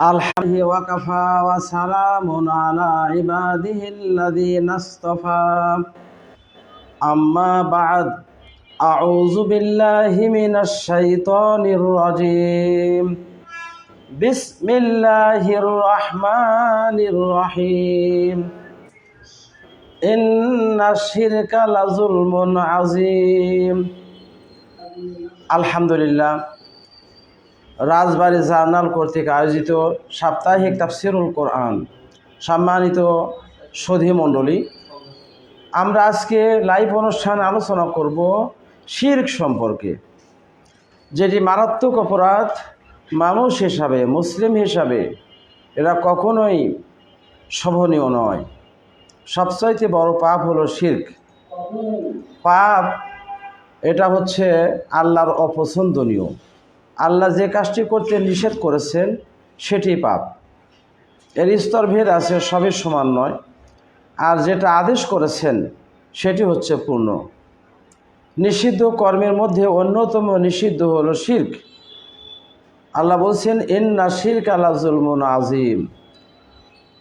আলহামহি ওয়াকাফা ওয়া সালামুন আলা ইবাদিহিল্লাযীনা ইসতাফা আম্মা বা'দ, আউযু বিল্লাহি মিনাশ শাইতানির রাজীম। বিসমিল্লাহির রহমানির রহিম। ইন্না শিরকা লাযুলমুন আযীম। আলহামদুলিল্লাহ রাজবাড়ি জার্নাল কর্তৃক আয়োজিত সাপ্তাহিক তাফসিরুল কোরআন, সম্মানিত সধী মণ্ডলী, আমরা আজকে লাইভ অনুষ্ঠান আলোচনা করব শির্ক সম্পর্কে, যেটি মারাত্মক অপরাধ, মানুষ হিসাবে, মুসলিম হিসাবে, এরা কখনোই শোভনীয় নয়। সবচাইতে বড় পাপ হলো শির্ক। পাপ, এটা হচ্ছে আল্লাহর অপছন্দনীয়। আল্লাহ যে কাজটি করতে নিষেধ করেছেন, সেটি পাপ। এর স্তরভেদ আছে, সবই সমান নয়। আর যেটা আদেশ করেছেন, সেটি হচ্ছে পূর্ণ। নিষিদ্ধ কর্মের মধ্যে অন্যতম নিষিদ্ধ হলো শির্ক। আল্লাহ বলছেন, ইন্না শির্ক আল্লাহ জুলমুন আজিম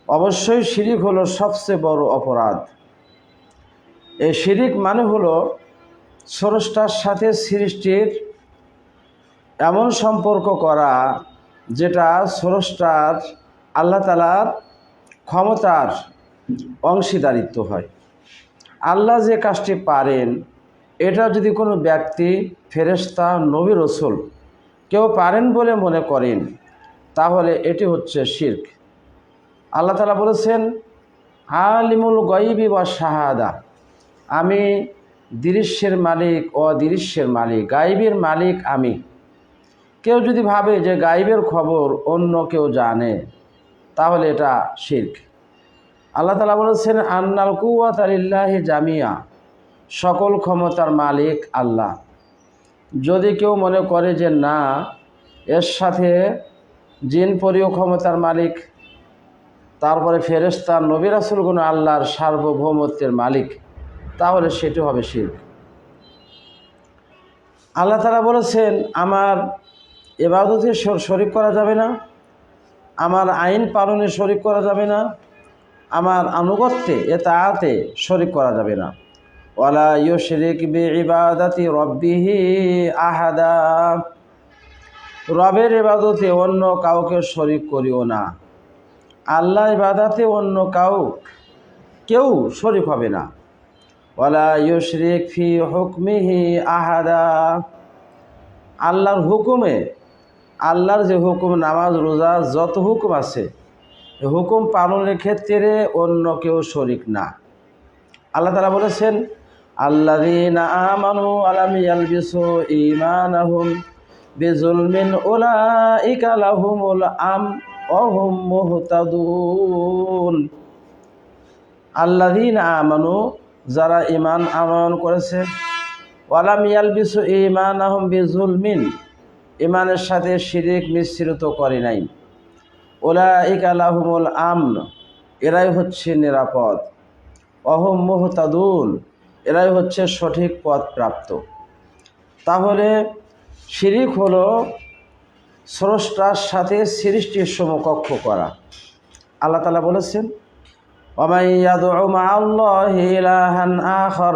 অবশ্যই শিরিক হলো সবচেয়ে বড় অপরাধ। এই শিরিক মানে হলো স্রষ্টার সাথে সৃষ্টির এমন সম্পর্ক করা যেটা স্রষ্টার, আল্লাহ তালার ক্ষমতার অংশীদারিত্ব হয়। আল্লাহ যে কাজটি পারেন, এটা যদি কোনো ব্যক্তি ফেরেস্তা নবী রসুল কেউ পারেন বলে মনে করেন, তাহলে এটি হচ্ছে শির্ক। আল্লাহ তালা বলেছেন, আলিমুল গইবি বা শাহাদা। আমি দৃশ্যের মালিক ও দৃশ্যের মালিক গাইবের মালিক আমি। কেউ যদি ভাবে যে গাইবের খবর অন্য কেউ জানে, তাহলে এটা শির্ক। আল্লাহ তালা বলেছেন, আন্নাল কুয়াত আলিল্লাহি জামিয়া সকল ক্ষমতার মালিক আল্লাহ। যদি কেউ মনে করে যে না, এর সাথে জিন পরীয় ক্ষমতার মালিক, তারপরে ফেরেস্তার নবিরাসুলগুন আল্লাহর সার্বভৌমত্বের মালিক, তাহলে সেটি হবে শির্ক। আল্লাহ তালা বলেছেন, আমার এবাদতে শরিক করা যাবে না, আমার আইন পালনে শরিক করা যাবে না, আমার আনুগত্যে এ তাতে শরিক করা যাবে না। ওয়ালা ইউশরিক বি ইবাদাতি রব্বিহি আহাদা। রবের ইবাদতে অন্য কাউকে শরিক করিও না। আল্লাহ ইবাদাতে অন্য কাউ, কেউ শরিক হবে না। ওয়ালা ইউশরিক ফি হুকমিহি আহাদা। আল্লাহর হুকুমে আল্লাহর যে হুকুম, নামাজ, রোজা, যত হুকুম আছে হুকুম পালনের ক্ষেত্রে অন্য কেউ শরিক না। আল্লাহ তালা বলেছেন আল্লাদিন আমানু আলাম ইয়ালবিসু ঈমানাহুম বিজুলমিন লাহুমুল আম আমানু, যারা ইমান আমন করেছে, ওয়ালাম ইয়ালবিসু ইমান আহম বিজুলমিন ইমানের সাথে শিরিক মিশ্রিত করে নাই। ওলা ইকালাহমুল আমন, এরাই হচ্ছে নিরাপদ। অহম মোহতাদুল এরাই হচ্ছে সঠিক পথ প্রাপ্ত। তাহলে শিরিক হলো স্রষ্টার সাথে সৃষ্টির সমকক্ষ করা। আল্লাহ তালা বলেছেন অমাইয়াদ আল্লাহ আখর।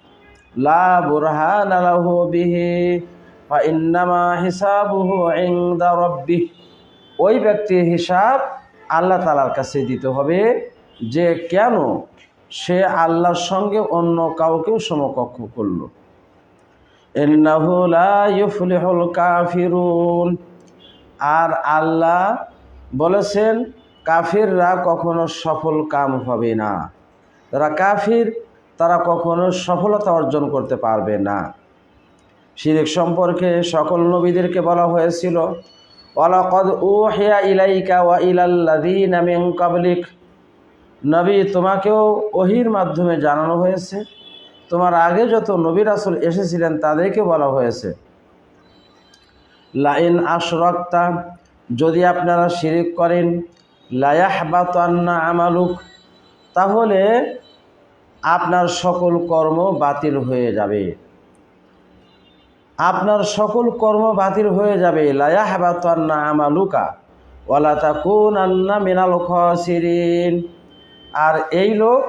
লা বুরহান আলাহু বিহি বা ইন্নামা হিসাবুহু ইনদা রব্বিহ। ওই ব্যক্তির হিসাব আল্লাহ তালার কাছে দিতে হবে যে, কেন সে আল্লাহর সঙ্গে অন্য কাউকেও সমকক্ষ করল। ইন্নাহু লা ইউফলিহুল কাফিরুন। আর আল্লাহ বলেছেন, কাফিররা কখনো সফল কাম হবে না। যারা কাফির তারা কখনো সফলতা অর্জন করতে পারবে না। শিরিক সম্পর্কে সকল নবীদেরকে বলা হয়েছিল, ওয়ালাকদ উহিয়া ইলাইকা ওয়া নবী তোমাকেও ওহির মাধ্যমে জানানো হয়েছে, তোমার আগে যত নবী রাসূল এসেছিলেন তাদেরকে বলা হয়েছে। লাইন আশরাক্তা, যদি আপনারা শিরিক করেন, লায়াহবাতান্না আমালুক। তাহলে আপনার সকল কর্ম বাতিল হয়ে যাবে। আপনার সকল কর্ম বাতিল হয়ে যাবে। লায়া লায়াহবাতান্না আমালুকা, ওয়ালা তাকুন আন্না মিনাল খাসিরিন। আর এই লোক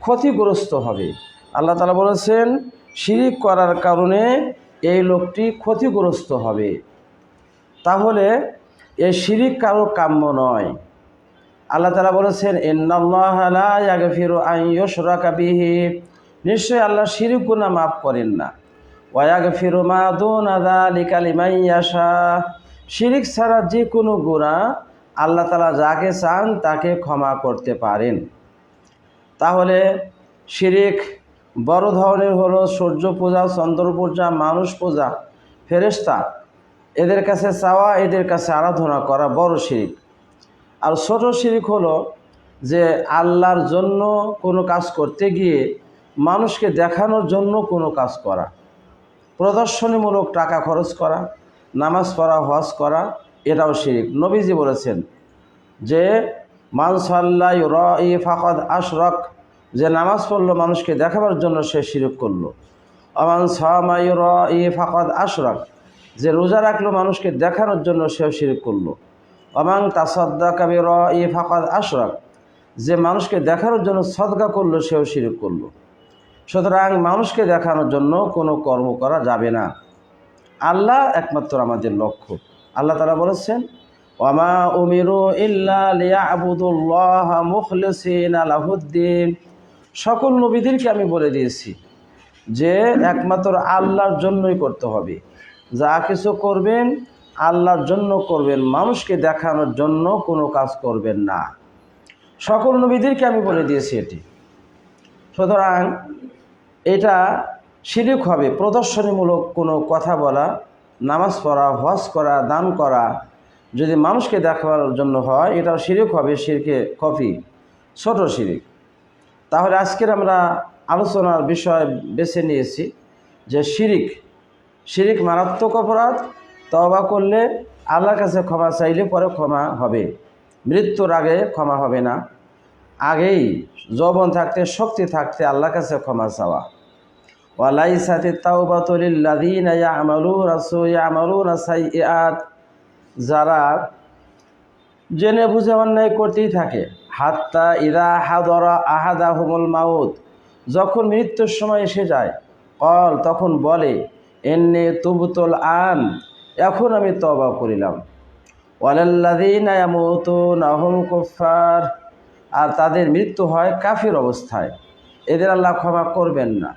ক্ষতিগ্রস্ত হবে। আল্লাহ তালা বলেছেন, শিরিক করার কারণে এই লোকটি ক্ষতিগ্রস্ত হবে। তাহলে এই শিরিক কারও কাম্য নয়। আল্লাহ তালা বলেছেন বিহি। নিশ্চয়ই আল্লাহ শিরিক মাফ করেন না। ওয়াগ ফিরু মা দুন আদা লিকালিমাইয়াশা শিরিক ছাড়া যে কোনো গুণা আল্লাহ তালা যাকে চান তাকে ক্ষমা করতে পারেন। তাহলে শিরিক বড় ধরনের হলো সূর্য পূজা, চন্দ্র পূজা, মানুষ পূজা ফেরেস্তা এদের কাছে চাওয়া, এদের কাছে আরাধনা করা বড় শিরিক। আর ছোট শিরিক হলো যে আল্লাহর জন্য কোনো কাজ করতে গিয়ে মানুষকে দেখানোর জন্য কোনো কাজ করা, প্রদর্শনীমূলক টাকা খরচ করা, নামাজ পড়া, হজ করা, এটাও শিরিক। নবীজি বলেছেন যে মানসাল্লাই র ই ফাকদ আশরক যে নামাজ পড়ল মানুষকে দেখাবার জন্য সে শিরক করল। অমান সামাই র ই ফাকদ আশরক যে রোজা রাখল মানুষকে দেখানোর জন্য সেও শিরক করল। অমাং তাসদ্দা কাবি র ই ফাকদ আশরক। যে মানুষকে দেখানোর জন্য সদকা করল, সেও শিরক করল। সুতরাং মানুষকে দেখানোর জন্য কোনো কর্ম করা যাবে না। আল্লাহ একমাত্র আমাদের লক্ষ্য। আল্লাহ তালা বলেছেন ওমা উমিরু মুখলিসিন আলাহুদ্দিন সকল নবীদেরকে আমি বলে দিয়েছি যে একমাত্র আল্লাহর জন্যই করতে হবে। যা কিছু করবেন আল্লাহর জন্য করবেন, মানুষকে দেখানোর জন্য কোনো কাজ করবেন না। সকল নবীদেরকে আমি বলে দিয়েছি এটি। সুতরাং এটা শিরিক হবে, প্রদর্শনীমূলক কোনো কথা বলা, নামাজ পড়া, হজ করা, দান করা, যদি মানুষকে দেখাবার জন্য হয় এটা শিরিক হবে, শিরকে কফি, ছোট শিরিক। তাহলে আজকের আমরা আলোচনার বিষয় বেছে নিয়েছি যে শিরিক শিরিক মারাত্মক অপরাধ তবা করলে আল্লাহর কাছে ক্ষমা চাইলে পরে ক্ষমা হবে। মৃত্যুর আগে ক্ষমা হবে না। আগেই যৌবন থাকতে, শক্তি থাকতে আল্লাহর কাছে ক্ষমা চাওয়া। ওয়ালাই সাথে সুয়ামালুনা সাইয়্যাত। যারা জেনে বুঝে অন্যায় করতেই থাকে, হাত্তা ইদা হাদরা আহাদা হুমুল মাউত। যখন মৃত্যুর সময় এসে যায়, কল তখন বলে এন্নে তুবুতল আন। এখন আমি তবা করিলাম। কুফার আর তাদের মৃত্যু হয় কাফির অবস্থায়। এদের আল্লাহ ক্ষমা করবেন না।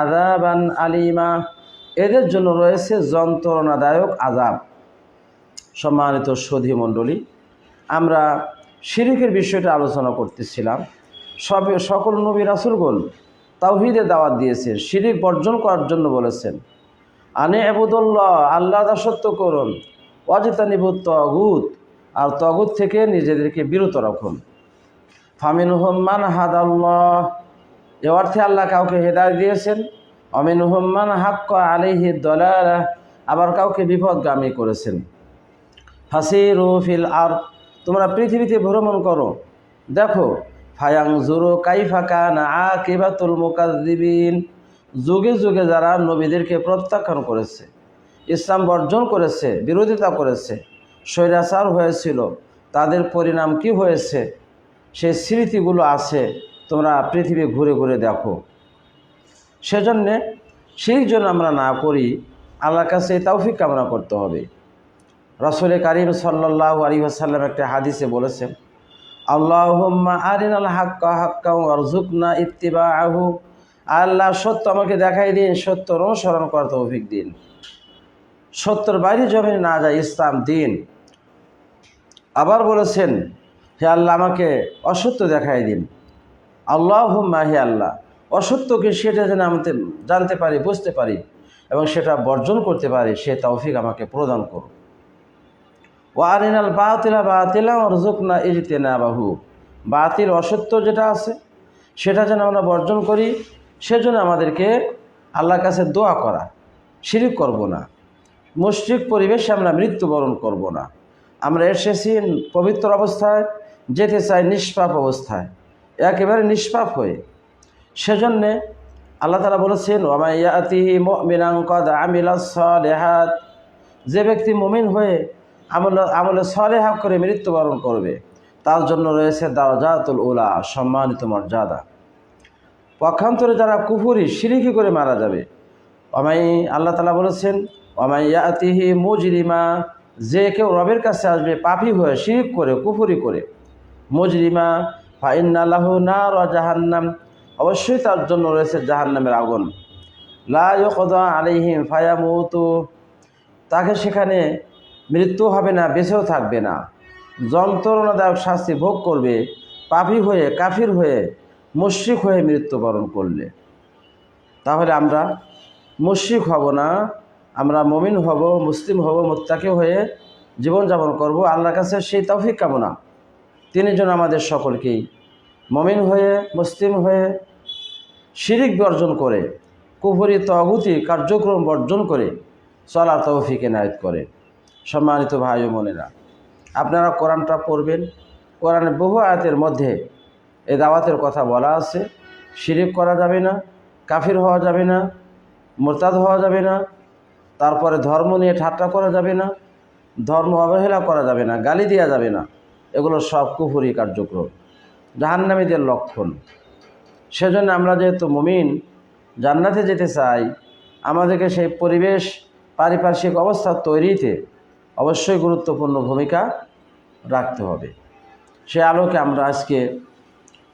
আযাবান আলিমা। এদের জন্য রয়েছে যন্ত্রণাদায়ক আজাব সম্মানিত সধী মণ্ডলী, আমরা শিরিকের বিষয়টা আলোচনা করতেছিলাম। সব সকল নবী রাসুলগণ তাওহিদে দাওয়াত দিয়েছেন, শিরিক বর্জন করার জন্য বলেছেন। আনে এবুদুল্লাহ আল্লাহ দাসত্ব করুন। অজিতানিবুত তগুত, আর তগুত থেকে নিজেদেরকে বিরত রাখুন। ফামিন হুম্মান হাদাল্লাহ, এ অর্থে আল্লাহ কাউকে হেদায় দিয়েছেন। অমিন হুম্মান হাক্ক আলিহি দলাল, আবার কাউকে বিপদগামী করেছেন। ফাসির ফিল আর তোমরা পৃথিবীতে ভ্রমণ করো। দেখো ফায়াং জুরো কাইফাকা না আ কেবাতুল মোকাদ্দিবিন যুগে যুগে যারা নবীদেরকে প্রত্যাখ্যান করেছে, ইসলাম বর্জন করেছে, বিরোধিতা করেছে, স্বৈরাচার হয়েছিল, তাদের পরিণাম কি হয়েছে? সেই স্মৃতিগুলো আছে, তোমরা পৃথিবী ঘুরে ঘুরে দেখো। সেজন্যে সেই জন্য আমরা না করি, আল্লাহর কাছে তৌফিক কামনা করতে হবে। রসুল করিম সাল্লাহ আলী আসাল্লাম একটা হাদিসে বলেছেন আল্লাহম্মা আরিন আল হাক্কা হাক্কা অরজুকনা ইত্তিবা আহু আল্লাহ সত্য আমাকে দেখাই দিন, সত্যর অনুসরণ করার তৌফিক দিন। সত্যর বাইরে জমিনে না যায় ইসলাম দিন। আবার বলেছেন, হে আল্লাহ আমাকে অসত্য দেখাই দিন। আল্লাহ হুম্মা হে আল্লাহ, অসত্যকে সেটা যেন আমি জানতে পারি, বুঝতে পারি এবং সেটা বর্জন করতে পারি, সে তৌফিক আমাকে প্রদান করুন ওয়ারিনাল বাতিলা বাতিলা রজুকনা ইজতে না বাহু বাতিল অসত্য যেটা আছে, সেটা যেন আমরা বর্জন করি, সেজন্য আমাদেরকে আল্লাহর কাছে দোয়া করা, শিরিক করব না। মুশ্রিক পরিবেশে আমরা মৃত্যুবরণ করব না। আমরা এসেছি পবিত্র অবস্থায়, যেতে চাই নিষ্পাপ অবস্থায়, একেবারে নিষ্পাপ হয়ে। সেজন্যে আল্লাহ তালা বলেছেন ওমাইয়াতিহি মিনাঙ্কদ আমিলাসলেহাত যে ব্যক্তি মুমিন হয়ে আমল, আমলে সলেহা করে মৃত্যুবরণ করবে। তার জন্য রয়েছে দারাজাতুল উলা, সম্মানিত মর্যাদা। পক্ষান্তরে যারা কুফুরি, সিরিকি করে মারা যাবে, অমাই আল্লাহ তালা বলেছেন অমাইয়াতিহি মুজরিমা, যে কেউ রবের কাছে আসবে, পাপি হয়ে শিরিক করে, কুফুরি করে, মুজরিমা ফাইন্নাল্লাহ না র জাহান্নাম, অবশ্যই তার জন্য রয়েছে জাহান্নামের আগুন। লা ইকদা আলাইহিম, ফায়ামুতু। তাকে সেখানে মৃত্যু হবে না, বেঁচেও থাকবে না। যন্ত্রণাদায়ক শাস্তি ভোগ করবে, পাপি হয়ে, কাফির হয়ে, মুশ্রিক হয়ে মৃত্যুবরণ করলে। তাহলে আমরা মুশ্রিক হব না, আমরা মমিন হব, মুসলিম হব, মোত্তাকি হয়ে জীবনযাপন করব। আল্লাহর কাছে সেই তৌফিক কামনা। তিনি যেন আমাদের সকলকেই মমিন হয়ে, মুসলিম হয়ে শিরিক বর্জন করে, কুফরি তগুতি কার্যক্রম বর্জন করে, চলার তৌফিক এনায়ত করে। সম্মানিত ভাই ও বোনেরা, আপনারা কোরআনটা পড়বেন। কোরআনের বহু আয়াতের মধ্যে এই দাওয়াতের কথা বলা আছে। শিরিক করা যাবে না, কাফির হওয়া যাবে না, মোরতাদ হওয়া যাবে না, তারপরে ধর্ম নিয়ে ঠাট্টা করা যাবে না, ধর্ম অবহেলা করা যাবে না, গালি দেওয়া যাবে না, এগুলো সব কুফুরি কার্যক্রম, জাহান্নামীদের লক্ষণ। সেজন্য আমরা যেহেতু মুমিন, জান্নাতে যেতে চাই, আমাদেরকে সেই পরিবেশ, পারিপার্শ্বিক অবস্থা তৈরিতে অবশ্যই গুরুত্বপূর্ণ ভূমিকা রাখতে হবে। সে আলোকে আমরা আজকে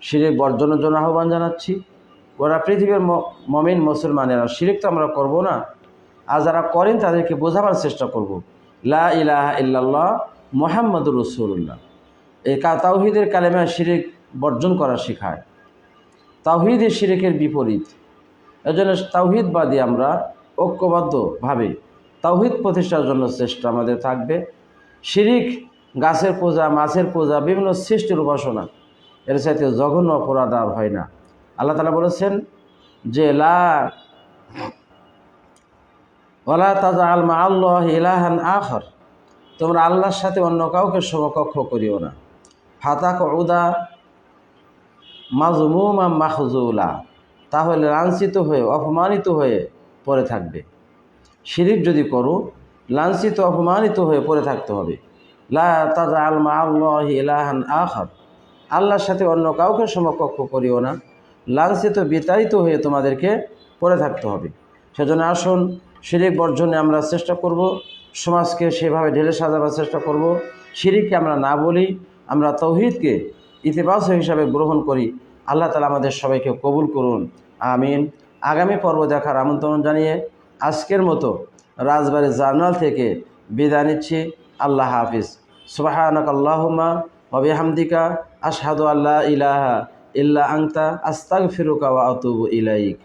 শিরিক বর্জনের জন্য আহ্বান জানাচ্ছি। ওরা পৃথিবীর মমিন মুসলমানেরা, শিরিক তো আমরা করব না। আর যারা করেন তাদেরকে বোঝাবার চেষ্টা করব। লা ইলাহা ইল্লাল্লাহ মোহাম্মদুর রসুল্লাহ এই তাওহিদের কালেমা শিরিক বর্জন করা শেখায়। তাওহিদ শিরিকের বিপরীত। এজন্য তাওহিদবাদী আমরা ঐক্যবদ্ধভাবে তাওহিদ প্রতিষ্ঠার জন্য চেষ্টা আমাদের থাকবে। শিরিক, গাছের পূজা, মাছের পূজা, বিভিন্ন সৃষ্টির উপাসনা, এর সাথে জঘন্য অপরাধ আর হয় না। আল্লাহ তালা বলেছেন যে, লা তাজা আল মা আল্লাহ ইলাহান আখর, তোমরা আল্লাহর সাথে অন্য কাউকে সমকক্ষ করিও না। ফাতা উদা মাজমুমা মাহজুলা তাহলে লাঞ্ছিত হয়ে, অপমানিত হয়ে পড়ে থাকবে। শিরিক যদি করো, লাঞ্ছিত, অপমানিত হয়ে পড়ে থাকতে হবে। লা ইলাহান আল্লাহর সাথে অন্য কাউকে সমকক্ষ করিও না। লাঞ্ছিত, বিতাড়িত হয়ে তোমাদেরকে পড়ে থাকতে হবে। সেজন্য আসুন, শিরিক বর্জনে আমরা চেষ্টা করব, সমাজকে সেভাবে ঢেলে সাজাবার চেষ্টা করব। শিরিককে আমরা না বলি, আমরা তৌহিদকে ইতিবাচক হিসাবে গ্রহণ করি। আল্লাহ তালা আমাদের সবাইকে কবুল করুন। আমিন। আগামী পর্ব দেখার আমন্ত্রণ জানিয়ে আজকের মতো রাজবাড়ি জার্নাল থেকে বিদায় নিচ্ছি। আল্লাহ হাফিজ। সুবাহানক আল্লাহমা হবি হামদিকা আশহাদু আল্লাহ ইলাহা ইল্লা আংতা আস্তাক ফিরুকা ওয়া আতুবু ইলাইক।